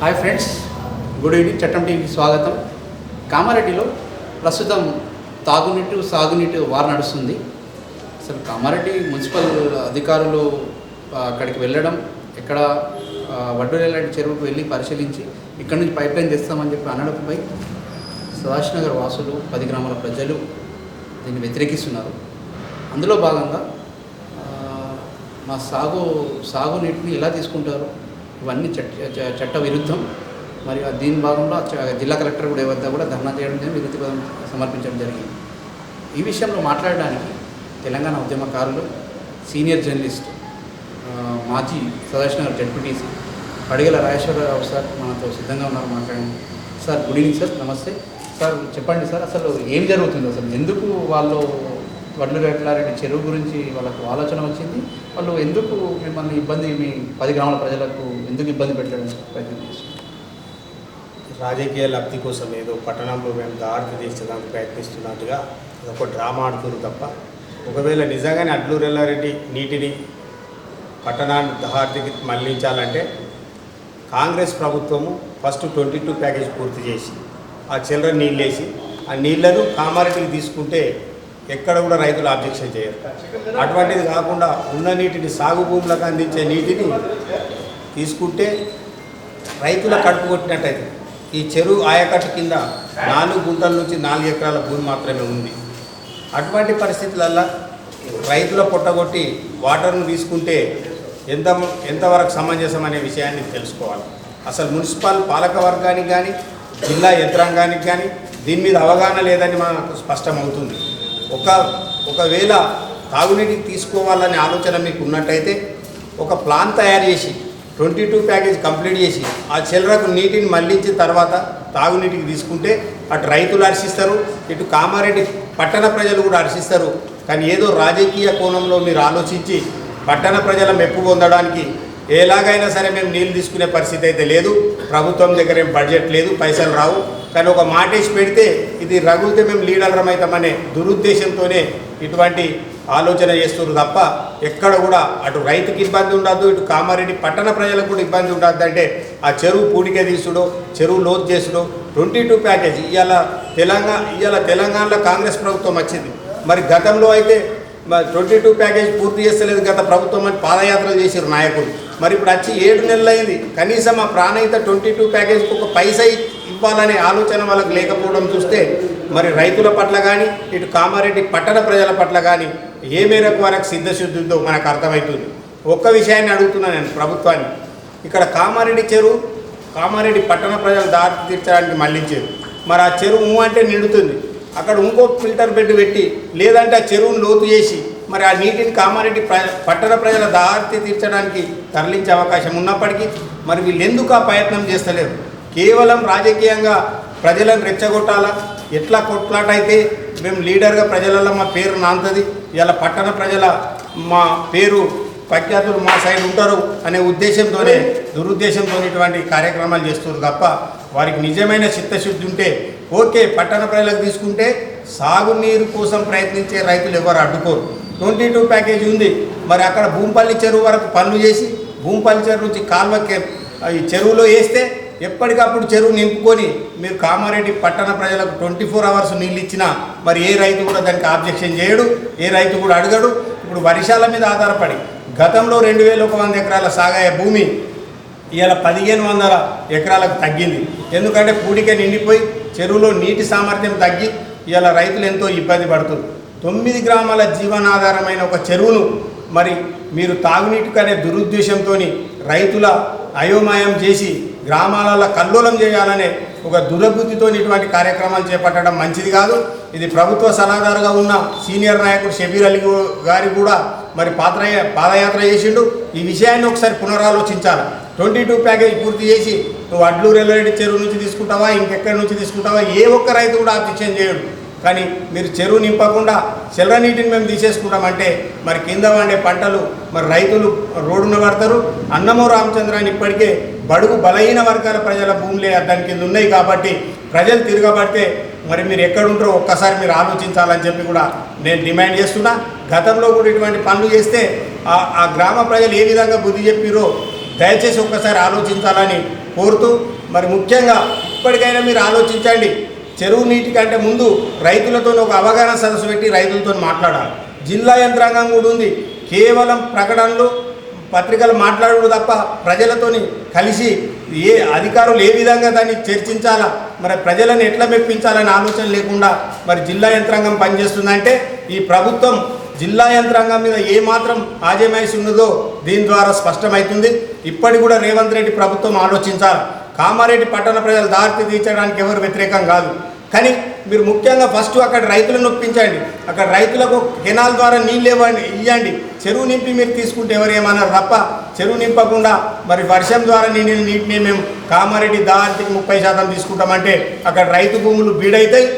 Hi friends good evening చట్టం టీవీకి స్వాగతం. కామారెడ్డిలో ప్రస్తుతం తాగునీటి సాగునీటి వారు నడుస్తుంది. అసలు కామారెడ్డి మున్సిపల్ అధికారులు అక్కడికి వెళ్ళడం ఇక్కడ ఆ, లాంటి చెరువుకు వెళ్ళి పరిశీలించి ఇక్కడ నుంచి పైప్ లైన్ తెస్తామని చెప్పి అనడంపై సుభాష్ నగర్ వాసులు పది గ్రామాల ప్రజలు దీన్ని వ్యతిరేకిస్తున్నారు. అందులో భాగంగా మా సాగు సాగునీటిని ఎలా తీసుకుంటారు? ఇవన్నీ చట్ట చ- చట్ట విరుద్ధం. మరియు దీని భాగంలో జిల్లా కలెక్టర్ కూడా వద్ద కూడా ధర్నా చేయడం జరిగింది వినతి సమర్పించడం జరిగింది. ఈ విషయంలో మాట్లాడడానికి తెలంగాణ ఉద్యమకారులు సీనియర్ జర్నలిస్ట్ మాజీ సదాశివనగర్ జడ్పీటీసీ పడిగల రాజేశ్వరరావు సార్ మనతో సిద్ధంగా ఉన్నారు మాట్లాడండి సార్ గుడ్ ఈవినింగ్ సార్ నమస్తే. సార్ చెప్పండి సార్ అసలు ఏం జరుగుతుంది? అసలు ఎందుకు వాళ్ళు వడ్లు రెడ్లారెడ్డి చెరువు గురించి వాళ్ళకు ఆలోచన వచ్చింది. వాళ్ళు ఎందుకు మిమ్మల్ని ఇబ్బంది మీ పది గ్రామాల ప్రజలకు ఎందుకు ఇబ్బంది పెట్టడం ప్రయత్నం చేస్తున్నారు? రాజకీయ లబ్ధి కోసం ఏదో పట్టణంలో మేము దారి తీర్చడానికి ప్రయత్నిస్తున్నట్టుగా అదొక డ్రామా ఆడుతుంది తప్ప ఒకవేళ నిజంగానే అడ్లూరు ఎల్లారెడ్డి నీటిని పట్టణాన్ని దహార్దికి మళ్ళించాలంటే కాంగ్రెస్ ప్రభుత్వము ఫస్ట్ ట్వంటీ టూ ప్యాకేజ్ పూర్తి చేసి ఆ చిల్లర నీళ్ళు వేసి ఆ నీళ్ళను కామారెడ్డికి తీసుకుంటే ఎక్కడ కూడా రైతులు ఆబ్జెక్షన్ చేయరు. అటువంటిది కాకుండా ఉన్న నీటిని సాగు భూములకు అందించే నీటిని తీసుకుంటే రైతుల కడుపు కొట్టినట్టయితే ఈ చెరువు ఆయకట్టు కింద నాలుగు గుంటల నుంచి నాలుగు ఎకరాల భూమి మాత్రమే ఉంది. అటువంటి పరిస్థితులల్లో రైతుల పొట్టగొట్టి వాటర్ను తీసుకుంటే ఎంత ఎంతవరకు సమంజసం అనే విషయాన్ని తెలుసుకోవాలి. అసలు మున్సిపల్ పాలక వర్గానికి కానీ జిల్లా యంత్రాంగానికి కానీ దీని మీద అవగాహన లేదని మనకు స్పష్టమవుతుంది. ఒక ఒకవేళ తాగునీటికి తీసుకోవాలనే ఆలోచన మీకు ఉన్నట్టయితే ఒక ప్లాన్ తయారు చేసి ట్వంటీ టూ ప్యాకేజ్ కంప్లీట్ చేసి ఆ చిల్లరకు నీటిని మళ్ళించిన తర్వాత తాగునీటికి తీసుకుంటే అటు రైతులు హర్షిస్తారు ఇటు కామారెడ్డి పట్టణ ప్రజలు కూడా హర్షిస్తారు. కానీ ఏదో రాజకీయ కోణంలో మీరు ఆలోచించి పట్టణ ప్రజల మెప్పు పొందడానికి ఎలాగైనా సరే మేము నీళ్ళు తీసుకునే పరిస్థితి అయితే లేదు. ప్రభుత్వం దగ్గర ఏం బడ్జెట్ లేదు పైసలు రావు. కానీ ఒక మాట వేసి పెడితే ఇది రగులితే మేము లీడర్లం అవుతామనే దురుద్దేశంతోనే ఇటువంటి ఆలోచన చేస్తున్నారు తప్ప ఎక్కడ కూడా అటు రైతుకి ఇబ్బంది ఉండద్దు ఇటు కామారెడ్డి పట్టణ ప్రజలకు కూడా ఇబ్బంది ఉండద్దు అంటే ఆ చెరువు పూడికే తీసుడు చెరువు లోతు చేసుడు ట్వంటీ టూ ప్యాకేజ్ ఇవాళ తెలంగాణ ఇవాళ తెలంగాణలో కాంగ్రెస్ ప్రభుత్వం వచ్చింది. మరి గతంలో అయితే ట్వంటీ టూ ప్యాకేజ్ పూర్తి చేస్తలేదు గత ప్రభుత్వం అని పాదయాత్రలు చేసారు నాయకులు. మరి ఇప్పుడు వచ్చి ఏడు నెలలైంది. కనీసం ఆ ప్రాణయిత ట్వంటీ టూ ప్యాకేజ్కి ఒక పైసా ఇవ్వాలనే ఆలోచన వాళ్ళకి లేకపోవడం చూస్తే మరి రైతుల పట్ల కానీ ఇటు కామారెడ్డి పట్టణ ప్రజల పట్ల కానీ ఏ మేరకు వారికి సిద్ధశుద్ధి ఉందో మనకు అర్థమవుతుంది ఒక్క విషయాన్ని అడుగుతున్నాను నేను ప్రభుత్వాన్ని. ఇక్కడ కామారెడ్డి చెరువు కామారెడ్డి పట్టణ ప్రజలు దారి తీర్చడానికి మళ్ళించారు. మరి ఆ చెరువు అంటే నిండుతుంది. అక్కడ ఇంకో ఫిల్టర్ బెడ్ పెట్టి లేదంటే ఆ చెరువును లోతు చేసి మరి ఆ నీటిని కామారెడ్డి ప్ర పట్టణ ప్రజల దారి తీర్చడానికి తరలించే అవకాశం ఉన్నప్పటికీ మరి వీళ్ళు ఎందుకు ఆ ప్రయత్నం చేస్తలేరు? కేవలం రాజకీయంగా ప్రజలను రెచ్చగొట్టాలా? ఎట్లా కొట్లాటైతే అయితే మేము లీడర్గా ప్రజలలో మా పేరు నాంతది ఇలా పట్టణ ప్రజల మా పేరు ప్రఖ్యాతులు మా సైడ్ ఉంటారు అనే ఉద్దేశంతోనే దురుద్దేశంతో ఇటువంటి కార్యక్రమాలు చేస్తున్నారు తప్ప వారికి నిజమైన చిత్తశుద్ధి ఉంటే ఓకే పట్టణ ప్రజలకు తీసుకుంటే సాగునీరు కోసం ప్రయత్నించే రైతులు ఎవరు అడ్డుకోరు. ట్వంటీ టూ ప్యాకేజీ ఉంది. మరి అక్కడ భూంపల్లి చెరువు వరకు పనులు చేసి భూంపల్లి చెరువు నుంచి కాల్వ ఈ చెరువులో వేస్తే ఎప్పటికప్పుడు చెరువు నింపుకొని మీరు కామారెడ్డి పట్టణ ప్రజలకు ట్వంటీ ఫోర్ అవర్స్ నీళ్ళు ఇచ్చినా మరి ఏ రైతు కూడా దానికి ఆబ్జెక్షన్ చేయడు ఏ రైతు కూడా అడగడు. ఇప్పుడు వర్షాల మీద ఆధారపడి గతంలో రెండు వేల ఒక వంద ఎకరాల సాగాయ భూమి ఇవాళ పదిహేను వందల ఎకరాలకు తగ్గింది. ఎందుకంటే పూడిక నిండిపోయి చెరువులో నీటి సామర్థ్యం తగ్గి ఇవాళ రైతులు ఎంతో ఇబ్బంది పడుతుంది తొమ్మిది గ్రామాల జీవనాధారమైన ఒక చెరువును మరి మీరు తాగునీటికి అనే దురుద్దేశంతో రైతుల అయోమయం చేసి గ్రామాలలో కల్లోలం చేయాలనే ఒక దురబుద్ధితో ఇటువంటి కార్యక్రమాలు చేపట్టడం మంచిది కాదు. ఇది ప్రభుత్వ సలహాదారుగా ఉన్న సీనియర్ నాయకుడు షబీర్ అలీ గారి కూడా మరి పాత్ర పాదయాత్ర చేసిండు. ఈ విషయాన్ని ఒకసారి పునరాలోచించాలి. ట్వంటీ టూ ప్యాకేజ్ పూర్తి చేసి నువ్వు అడ్లూరు ఎల్లరెడ్డి చెరువు నుంచి తీసుకుంటావా ఇంకెక్కడి నుంచి తీసుకుంటావా ఏ ఒక్క రైతు కూడా ఆబ్జెక్షన్ చేయడు. కానీ మీరు చెరువు నింపకుండా చిల్లర నీటిని మేము తీసేసుకుంటామంటే మరి కింద వండే పంటలు మరి రైతులు రోడ్డున పడతారు. అన్నమో రామచంద్రాన్ని ఇప్పటికే బడుగు బలహీన వర్గాల ప్రజల భూములే దాని కింద ఉన్నాయి కాబట్టి ప్రజలు తిరగబడితే మరి మీరు ఎక్కడుంటారో ఒక్కసారి మీరు ఆలోచించాలని చెప్పి కూడా నేను డిమాండ్ చేస్తున్నా. గతంలో కూడా ఇటువంటి పనులు చేస్తే ఆ ఆ గ్రామ ప్రజలు ఏ విధంగా బుద్ధి చెప్పిరో దయచేసి ఒక్కసారి ఆలోచించాలని కోరుతూ మరి ముఖ్యంగా ఇప్పటికైనా మీరు ఆలోచించండి. చెరువు నీటి కంటే ముందు రైతులతో ఒక అవగాహన సదస్సు పెట్టి రైతులతో మాట్లాడాలి. జిల్లా యంత్రాంగం కూడా ఉంది. కేవలం ప్రకటనలు పత్రికలు మాట్లాడడం తప్ప ప్రజలతోని కలిసి ఏ అధికారులు ఏ విధంగా దాన్ని చర్చించాలా మరి ప్రజలను ఎట్లా మెప్పించాలనే ఆలోచన లేకుండా మరి జిల్లా యంత్రాంగం పనిచేస్తుందంటే ఈ ప్రభుత్వం జిల్లా యంత్రాంగం మీద ఏమాత్రం ఆజమాయిషి ఉన్నదో దీని ద్వారా స్పష్టమవుతుంది. ఇప్పటికి కూడా రేవంత్ రెడ్డి ప్రభుత్వం ఆలోచించాలి. కామారెడ్డి పట్టణ ప్రజలు దారి తీర్చడానికి ఎవరు వ్యతిరేకం కాదు. కానీ మీరు ముఖ్యంగా ఫస్ట్ అక్కడ రైతులను నొప్పించండి అక్కడ రైతులకు కెనాల్ ద్వారా నీళ్ళు ఇవ్వండి ఇవ్వండి చెరువు నింపి మీరు తీసుకుంటే ఎవరు ఏమన్నారు తప్ప చెరువు నింపకుండా మరి వర్షం ద్వారా నిండిన నీటిని మేము కామారెడ్డి దారికి ముప్పై శాతం తీసుకుంటామంటే అక్కడ రైతు భూములు బీడైతాయి.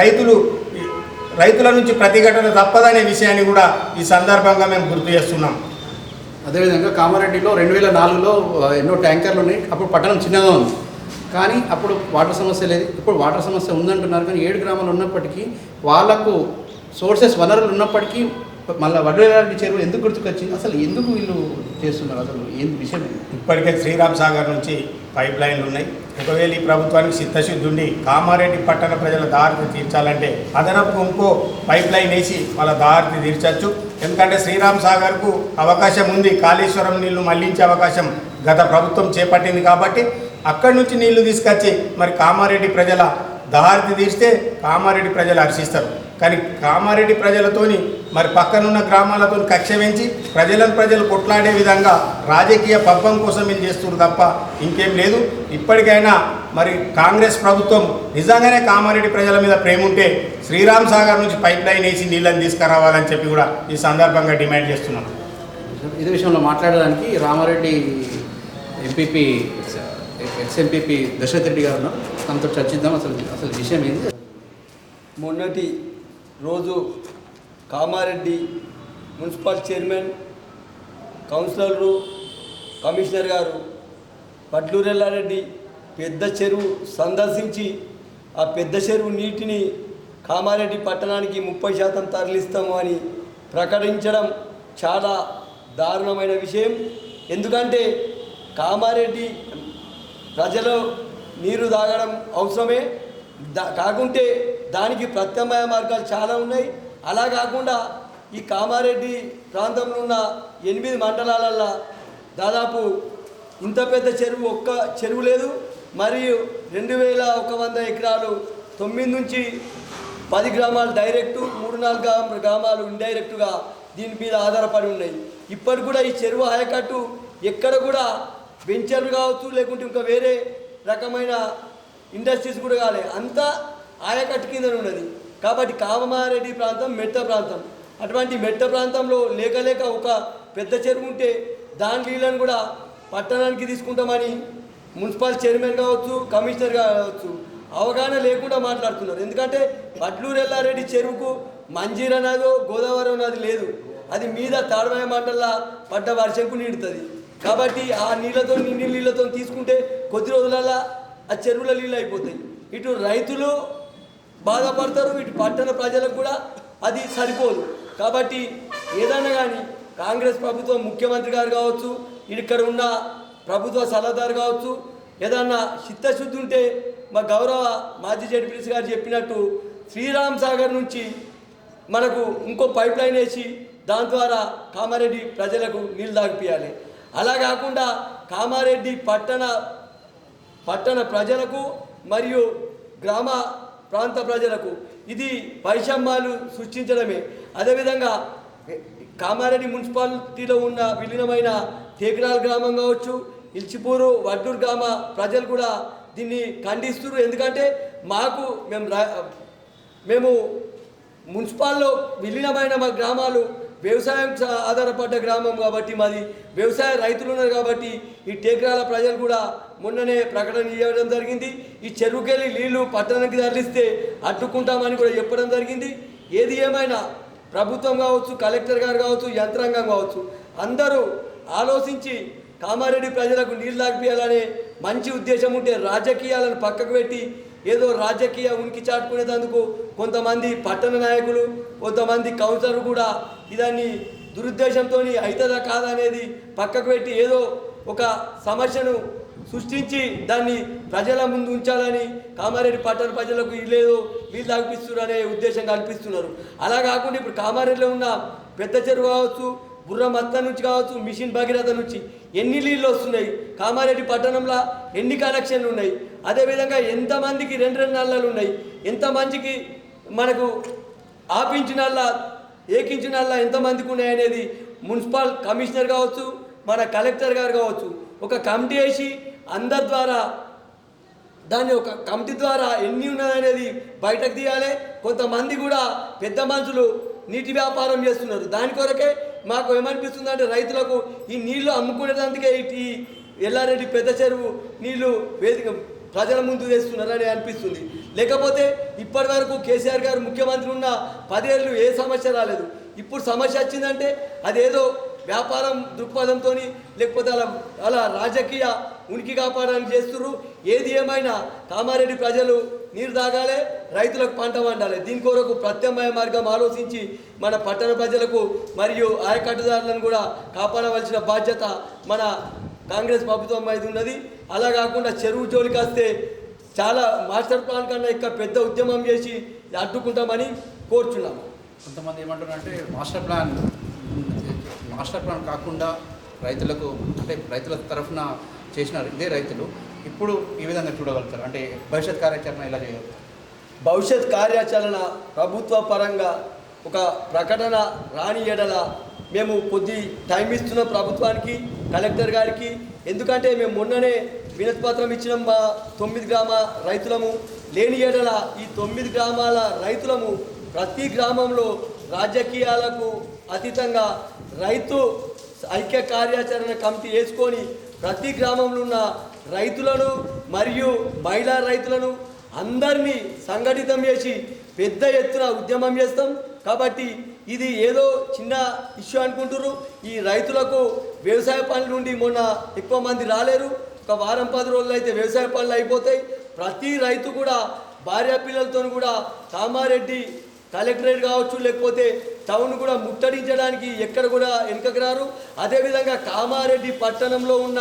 రైతులు రైతుల నుంచి ప్రతిఘటన తప్పదనే విషయాన్ని కూడా ఈ సందర్భంగా మేము గుర్తు చేస్తున్నాం. అదేవిధంగా కామారెడ్డిలో రెండు వేల నాలుగులో ఎన్నో ట్యాంకర్లు ఉన్నాయి. అప్పుడు పట్టణం చిన్నగా ఉంది. కానీ అప్పుడు వాటర్ సమస్య లేదు. ఇప్పుడు వాటర్ సమస్య ఉందంటున్నారు కానీ ఏడు గ్రామాలు ఉన్నప్పటికీ వాళ్ళకు సోర్సెస్ వనరులు ఉన్నప్పటికీ మళ్ళీ వడ్రేలాంటి చెరువు ఎందుకు గుర్తుకొచ్చింది? అసలు ఎందుకు వీళ్ళు చేస్తున్నారు అసలు? ఏం విషయం? ఇప్పటికే శ్రీరామ్ సాగర్ నుంచి పైప్ లైన్లు ఉన్నాయి. ఒకవేళ ఈ ప్రభుత్వానికి చిత్తశుద్ధి ఉండి కామారెడ్డి పట్టణ ప్రజల దారిని తీర్చాలంటే అదనపు ఇంకో పైప్ లైన్ వేసి వాళ్ళ దారిని తీర్చచ్చు ఎందుకంటే శ్రీరామ్ సాగర్కు అవకాశం ఉంది. కాళేశ్వరం నీళ్ళు మళ్ళించే అవకాశం గత ప్రభుత్వం చేపట్టింది కాబట్టి అక్కడి నుంచి నీళ్ళు తీసుకొచ్చి మరి కామారెడ్డి ప్రజల దారి తీస్తే కామారెడ్డి ప్రజలు హర్షిస్తారు. కానీ కామారెడ్డి ప్రజలతోని మరి పక్కనున్న గ్రామాలతో కక్ష పెంచి ప్రజలను ప్రజలు కొట్లాడే విధంగా రాజకీయ పబ్బం కోసం ఏం చేస్తున్నారు తప్ప ఇంకేం లేదు. ఇప్పటికైనా మరి కాంగ్రెస్ ప్రభుత్వం నిజంగానే కామారెడ్డి ప్రజల మీద ప్రేమ ఉంటే శ్రీరామ్ సాగర్ నుంచి పైప్ లైన్ వేసి నీళ్ళని తీసుకురావాలని చెప్పి కూడా ఈ సందర్భంగా డిమాండ్ చేస్తున్నాను ఇదే విషయంలో మాట్లాడడానికి రామారెడ్డి ఎంపీపీ ఎస్ఎంపీపీ దశరథ్ రెడ్డి గారు ఉన్నాం తనతో చర్చిద్దాం. అసలు అసలు విషయం ఏంది? మొన్నటి రోజు కామారెడ్డి మున్సిపల్ చైర్మన్ కౌన్సిలర్లు కమిషనర్ గారు పట్లూరెల్లారెడ్డి పెద్ద చెరువు సందర్శించి ఆ పెద్ద చెరువు నీటిని కామారెడ్డి పట్టణానికి ముప్పై శాతం తరలిస్తాము అని ప్రకటించడం చాలా దారుణమైన విషయం. ఎందుకంటే కామారెడ్డి ప్రజలు నీరు తాగడం అవసరమే. దా కాకుంటే దానికి ప్రత్యామ్నాయ మార్గాలు చాలా ఉన్నాయి. అలా కాకుండా ఈ కామారెడ్డి ప్రాంతంలో ఉన్న ఎనిమిది మండలాలల్లో దాదాపు ఇంత పెద్ద చెరువు ఒక్క చెరువు లేదు. మరియు రెండు వేల ఒక వంద ఎకరాలు తొమ్మిది నుంచి పది గ్రామాలు డైరెక్ట్ మూడు నాలుగు గ్రామాలు ఇండైరెక్టుగా దీని మీద ఆధారపడి ఉన్నాయి. ఇప్పటికి కూడా ఈ చెరువు ఆయకట్టు ఎక్కడ కూడా వెంచర్లు కావచ్చు లేకుంటే ఇంకా వేరే రకమైన ఇండస్ట్రీస్ కూడా కాలే. అంతా ఆయకట్టు కింద ఉన్నది. కాబట్టి కామారెడ్డి ప్రాంతం మెట్ట ప్రాంతం. అటువంటి మెట్ట ప్రాంతంలో లేక లేక ఒక పెద్ద చెరువు ఉంటే దాని నీళ్ళను కూడా పట్టణానికి తీసుకుంటామని మున్సిపల్ చైర్మన్ కావచ్చు కమిషనర్ కావచ్చు అవగాహన లేకుండా మాట్లాడుతున్నారు. ఎందుకంటే పట్లూరు ఎల్లారెడ్డి చెరువుకు మంజీర నదో గోదావరి నది లేదు. అది మీద తాడమయ మండల పడ్డ వర్షంకు నిండుతుంది. కాబట్టి ఆ నీళ్ళతో నిండి నీళ్ళతో తీసుకుంటే కొద్ది రోజులలో ఆ చెరువుల నీళ్ళు అయిపోతాయి. ఇటు రైతులు బాధపడతారు ఇటు పట్టణ ప్రజలకు కూడా అది సరిపోదు. కాబట్టి ఏదైనా కానీ కాంగ్రెస్ ప్రభుత్వం ముఖ్యమంత్రి గారు కావచ్చు ఇక్కడ ఉన్న ప్రభుత్వ సలహాదారు కావచ్చు ఏదన్నా చిత్తశుద్ధి ఉంటే మా గౌరవ మాజీ జడ్పీసీ గారు చెప్పినట్టు శ్రీరామ్ సాగర్ నుంచి మనకు ఇంకో పైప్ లైన్ వేసి దాని ద్వారా కామారెడ్డి ప్రజలకు నీళ్ళు తాగిపియాలి. అలా కాకుండా కామారెడ్డి పట్టణ పట్టణ ప్రజలకు మరియు గ్రామ ప్రాంత ప్రజలకు ఇది వైషమ్యాలు సృష్టించడమే. అదేవిధంగా కామారెడ్డి మున్సిపాలిటీలో ఉన్న విలీనమైన తేకరాల గ్రామం కావచ్చు ఇల్చిపూరు వడ్డూరు గ్రామ ప్రజలు కూడా దీన్ని ఖండిస్తున్నారు. ఎందుకంటే మాకు మేము మేము మున్సిపాల్లో విలీనమైన మా గ్రామాలు వ్యవసాయం ఆధారపడ్డ గ్రామం కాబట్టి మాది. వ్యవసాయ రైతులు ఉన్నారు కాబట్టి ఈ టేకరాల ప్రజలు కూడా మొన్ననే ప్రకటన చేయడం జరిగింది. ఈ చెరువుకెళ్ళి నీళ్ళు పట్టణానికి తరలిస్తే అడ్డుకుంటామని కూడా చెప్పడం జరిగింది. ఏది ఏమైనా ప్రభుత్వం కావచ్చు కలెక్టర్ గారు కావచ్చు యంత్రాంగం కావచ్చు అందరూ ఆలోచించి కామారెడ్డి ప్రజలకు నీళ్ళు తాగిపియాలనే మంచి ఉద్దేశం ఉంటే రాజకీయాలను పక్కకు పెట్టి ఏదో రాజకీయ ఉనికి చాటుకునేందుకు కొంతమంది పట్టణ నాయకులు కొంతమంది కౌన్సిలర్ కూడా ఇదాన్ని దురుద్దేశంతో అవుతుందా కాదా అనేది పక్కకు పెట్టి ఏదో ఒక సమస్యను సృష్టించి దాన్ని ప్రజల ముందు ఉంచాలని కామారెడ్డి పట్టణ ప్రజలకు ఇల్లేదో వీళ్ళు తాగిపిస్తున్నారు అనే ఉద్దేశం కల్పిస్తున్నారు. అలా కాకుండా ఇప్పుడు కామారెడ్డిలో ఉన్న పెద్ద చెరువు కావచ్చు బుర్రమత్త నుంచి కావచ్చు మిషన్ భగీరథ నుంచి ఎన్ని నీళ్ళు వస్తున్నాయి? కామారెడ్డి పట్టణంలో ఎన్ని కనెక్షన్లు ఉన్నాయి? అదేవిధంగా ఎంతమందికి రెండు రెండు నల్లలు ఉన్నాయి? ఎంతమందికి మనకు ఆపించినల్లా ఏకించినల్లా ఎంతమందికి ఉన్నాయనేది మున్సిపల్ కమిషనర్ కావచ్చు మన కలెక్టర్ గారు కావచ్చు. ఒక కమిటీ వేసి అందరి ద్వారా దాన్ని ఒక కమిటీ ద్వారా ఎన్ని ఉన్నదనేది బయటకు తీయాలి. కొంతమంది కూడా పెద్ద మనుషులు నీటి వ్యాపారం చేస్తున్నారు. దాని కొరకే మాకు ఏమనిపిస్తుంది అంటే రైతులకు ఈ నీళ్ళు అమ్ముకునేటందుకే ఈ ఎల్లారెడ్డి పెద్ద చెరువు నీళ్ళు వేదిక ప్రజల ముందు వేస్తున్నారని అనిపిస్తుంది. లేకపోతే ఇప్పటి వరకు కేసీఆర్ గారు ముఖ్యమంత్రి ఉన్న పదేళ్ళు ఏ సమస్య రాలేదు. ఇప్పుడు సమస్య వచ్చిందంటే అదేదో వ్యాపారం దృక్పథంతో లేకపోతే అలా అలా రాజకీయ ఉనికి కాపాడడానికి చేస్తున్నారు ఏది ఏమైనా కామారెడ్డి ప్రజలు నీరు తాగాలి రైతులకు పంట వండాలి దీని కొరకు ప్రత్యామ్నాయ మార్గం ఆలోచించి మన పట్టణ ప్రజలకు మరియు ఆయకట్టుదారులను కూడా కాపాడవలసిన బాధ్యత మన కాంగ్రెస్ ప్రభుత్వం మీద ఉన్నది. అలా కాకుండా చెరువు జోలికి వస్తే చాలా మాస్టర్ ప్లాన్ కన్నా ఇంకా పెద్ద ఉద్యమం చేసి అడ్డుకుంటామని కోరుచున్నాము కొంతమంది ఏమంటారు అంటే మాస్టర్ ప్లాన్ మాస్టర్ ప్లాన్ కాకుండా రైతులకు అంటే రైతుల తరఫున చేసిన ఇదే రైతులు. ఇప్పుడు ఈ విధంగా చూడగలుగుతారు. అంటే భవిష్యత్ కార్యాచరణ ఇలా చేయగలుగుతారు భవిష్యత్ కార్యాచరణ ప్రభుత్వ పరంగా ఒక ప్రకటన రాని ఎడల మేము కొద్ది టైం ఇస్తున్నాం ప్రభుత్వానికి కలెక్టర్ గారికి. ఎందుకంటే మేము మొన్ననే వినతిపత్రం ఇచ్చిన ఇచ్చినాం మా తొమ్మిది గ్రామ రైతులము. లేని ఏడల ఈ తొమ్మిది గ్రామాల రైతులము ప్రతి గ్రామంలో రాజకీయాలకు అతీతంగా రైతు ఐక్య కార్యాచరణ కమిటీ వేసుకొని ప్రతి గ్రామంలో ఉన్న రైతులను మరియు మహిళా రైతులను అందరినీ సంఘటితం చేసి పెద్ద ఎత్తున ఉద్యమం చేస్తాం. కాబట్టి ఇది ఏదో చిన్న ఇష్యూ అనుకుంటున్నారు ఈ రైతులకు వ్యవసాయ పనుల నుండి మొన్న ఎక్కువ మంది రాలేరు. ఒక వారం పది రోజులు అయితే వ్యవసాయ పనులు అయిపోతాయి. ప్రతి రైతు కూడా భార్య పిల్లలతో కూడా కామారెడ్డి కలెక్టరేట్ కావచ్చు లేకపోతే టౌన్ కూడా ముట్టడించడానికి ఎక్కడ కూడా వెనుకకు రారు. అదేవిధంగా కామారెడ్డి పట్టణంలో ఉన్న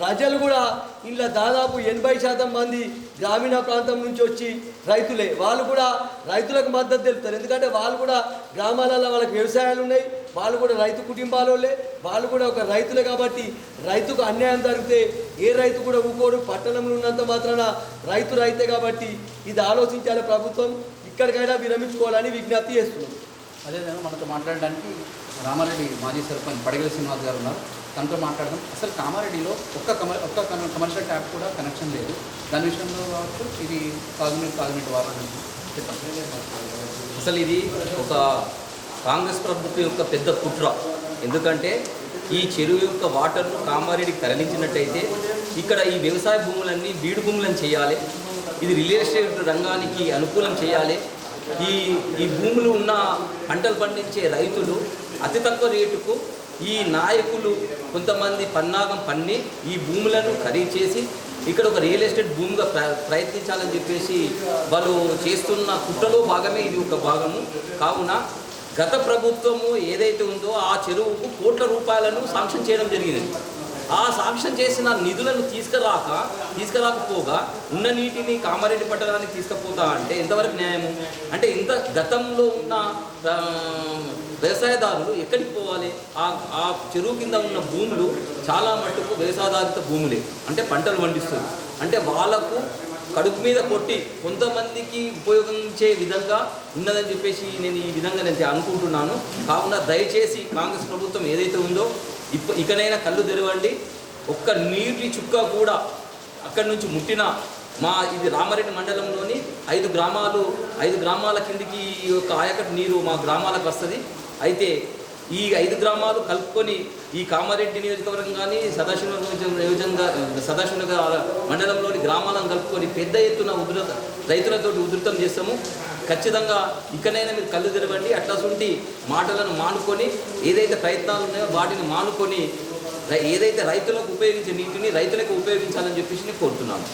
ప్రజలు కూడా ఇంట్లో దాదాపు ఎనభై శాతం మంది గ్రామీణ ప్రాంతం నుంచి వచ్చి రైతులే. వాళ్ళు కూడా రైతులకు మద్దతు తెలుపుతారు. ఎందుకంటే వాళ్ళు కూడా గ్రామాలలో వాళ్ళకి వ్యవసాయాలు ఉన్నాయి. వాళ్ళు కూడా రైతు కుటుంబాల వాళ్ళు కూడా ఒక రైతులే కాబట్టి రైతుకు అన్యాయం జరిగితే ఏ రైతు కూడా ఊకోడు. పట్టణంలో ఉన్నంత మాత్రాన రైతు రైతే కాబట్టి ఇది ఆలోచించాలి ప్రభుత్వం. ఇక్కడికైనా విరమించుకోవాలని విజ్ఞప్తి చేస్తున్నాం. అదేవిధంగా మనతో మాట్లాడడానికి రామారెడ్డి మాజీ సర్పంచ్ పడగల శ్రీనివాస్ గారు ఉన్నారు. తనతో మాట్లాడదాం. అసలు కామారెడ్డిలో ఒక్క కమ ఒక్క కమర్షియల్ ట్యాప్ కూడా కనెక్షన్ లేదు. దాని విషయంలో కావచ్చు ఇది తాగునీరు తాగునీటి వారం చెప్పండి. అసలు ఇది ఒక కాంగ్రెస్ ప్రభుత్వం యొక్క పెద్ద కుట్ర. ఎందుకంటే ఈ చెరువు యొక్క వాటర్ను కామారెడ్డికి తరలించినట్టయితే ఇక్కడ ఈ వ్యవసాయ భూములన్నీ బీడు భూములను చేయాలి. ఇది రియల్ ఎస్టేట్ రంగానికి అనుకూలం చేయాలి. ఈ ఈ భూములు ఉన్న పంటలు పండించే రైతులు అతి తక్కువ రేటుకు ఈ నాయకులు కొంతమంది పన్నాగం పన్ని ఈ భూములను ఖరీదు చేసి ఇక్కడ ఒక రియల్ ఎస్టేట్ భూమిగా ప్ర ప్రయత్నించాలని చెప్పేసి వాళ్ళు చేస్తున్న కుట్రలో భాగమే ఇది ఒక భాగము. కావున గత ప్రభుత్వము ఏదైతే ఉందో ఆ చెరువుకు కోట్ల రూపాయలను శాంక్షన్ చేయడం జరిగింది. ఆ శాంక్షన్ చేసిన నిధులను తీసుకురాక తీసుకురాకపోగా ఉన్న నీటిని కామారెడ్డి పట్టణానికి తీసుకుపోతా అంటే ఎంతవరకు న్యాయము? అంటే ఇంత గతంలో ఉన్న వ్యవసాయదారులు ఎక్కడికి పోవాలి? ఆ ఆ చెరువు కింద ఉన్న భూములు చాలా మట్టుకు వ్యవసాయదారిత భూములే. అంటే పంటలు పండిస్తుంది అంటే వాళ్ళకు కడుపు మీద కొట్టి కొంతమందికి ఉపయోగించే విధంగా ఉన్నదని చెప్పేసి నేను ఈ విధంగా నేను అనుకుంటున్నాను. కావున దయచేసి కాంగ్రెస్ ప్రభుత్వం ఏదైతే ఉందో ఇప్ప ఇకనైనా కళ్ళు తెరవండి. ఒక్క నీటి చుక్క కూడా అక్కడి నుంచి ముట్టిన మా ఇది రామారెడ్డి మండలంలోని ఐదు గ్రామాలు ఐదు గ్రామాల కిందికి ఈ యొక్క ఆయకట్టు నీరు మా గ్రామాలకు వస్తుంది. అయితే ఈ ఐదు గ్రామాలు కలుపుకొని ఈ కామారెడ్డి నియోజకవర్గం కానీ సదాశివ నియోజకంగా సదాశివ మండలంలోని గ్రామాలను కలుపుకొని పెద్ద ఎత్తున ఉధృత రైతులతో ఉధృతం చేస్తాము. ఖచ్చితంగా ఇకనైనా మీరు కళ్ళు తెరవండి అట్లాంటి మాటలను మానుకొని ఏదైతే ప్రయత్నాలు ఉన్నాయో వాటిని మానుకొని ఏదైతే రైతులకు ఉపయోగించే నీటిని రైతులకు ఉపయోగించాలని చెప్పేసి నేను కోరుతున్నాను.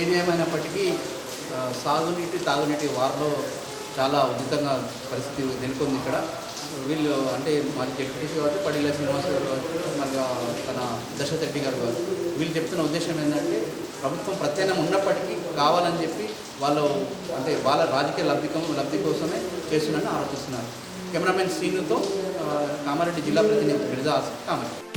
ఏది సాగునీటి తాగునీటి వారిలో చాలా ఉచితంగా పరిస్థితి నెలకొంది ఇక్కడ. వీళ్ళు అంటే మాది డిప్యూటీసీ కావచ్చు పడిల శ్రీనివాస్ గారు కావచ్చు మళ్ళీ తన దశరథ్ రెడ్డి గారు కావచ్చు వీళ్ళు చెప్తున్న ఉద్దేశం ఏంటంటే ప్రభుత్వం ప్రత్యామ్నాయం ఉన్నప్పటికీ కావాలని చెప్పి వాళ్ళు అంటే వాళ్ళ రాజకీయ లబ్ధికం లబ్ధి కోసమే చేస్తున్నారని ఆలోచిస్తున్నారు కెమెరామెన్ సీన్తో కామారెడ్డి జిల్లా ప్రతినిధి గిరిజా కామారెడ్డి.